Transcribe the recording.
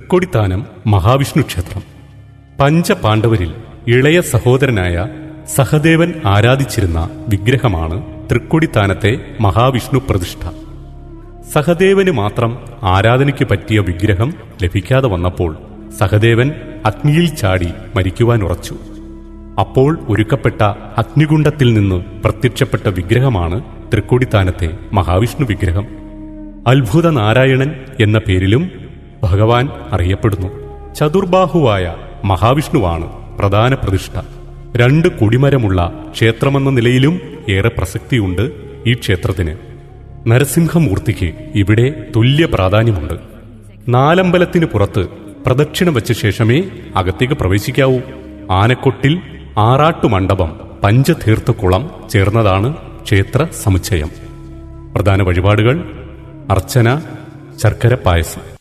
കൊടിത്താനം മഹാവിഷ്ണു ക്ഷേത്രം. പഞ്ചപാണ്ഡവരിൽ ഇളയ സഹോദരനായ സഹദേവൻ ആരാധിച്ചിരുന്ന വിഗ്രഹമാണ് തൃക്കൊടിത്താനത്തെ മഹാവിഷ്ണു പ്രതിഷ്ഠ. സഹദേവന് മാത്രം ആരാധനയ്ക്ക് പറ്റിയ വിഗ്രഹം ലഭിക്കാതെ വന്നപ്പോൾ സഹദേവൻ അഗ്നിയിൽ ചാടി മരിക്കുവാൻ ഉറച്ചു. അപ്പോൾ ഒരുക്കപ്പെട്ട അഗ്നികുണ്ഡത്തിൽ നിന്ന് പ്രത്യക്ഷപ്പെട്ട വിഗ്രഹമാണ് തൃക്കൊടിത്താനത്തെ മഹാവിഷ്ണു വിഗ്രഹം. അത്ഭുത നാരായണൻ എന്ന പേരിലും ഭഗവാൻ അറിയപ്പെടുന്നു. ചതുർബാഹുവായ മഹാവിഷ്ണുവാണ് പ്രധാന പ്രതിഷ്ഠ. രണ്ട് കൊടിമരമുള്ള ക്ഷേത്രമെന്ന നിലയിലും ഏറെ പ്രസക്തിയുണ്ട് ഈ ക്ഷേത്രത്തിന്. നരസിംഹമൂർത്തിക്ക് ഇവിടെ തുല്യ പ്രാധാന്യമുണ്ട്. നാലമ്പലത്തിന് പുറത്ത് പ്രദക്ഷിണം വെച്ച ശേഷമേ അകത്തേക്ക് പ്രവേശിക്കാവൂ. ആനക്കൊട്ടിൽ ആറാട്ടു മണ്ഡപം പഞ്ചതീർത്ഥക്കുളം ചേർന്നതാണ് ക്ഷേത്ര സമുച്ചയം. പ്രധാന വഴിപാടുകൾ അർച്ചന ശർക്കര പായസം.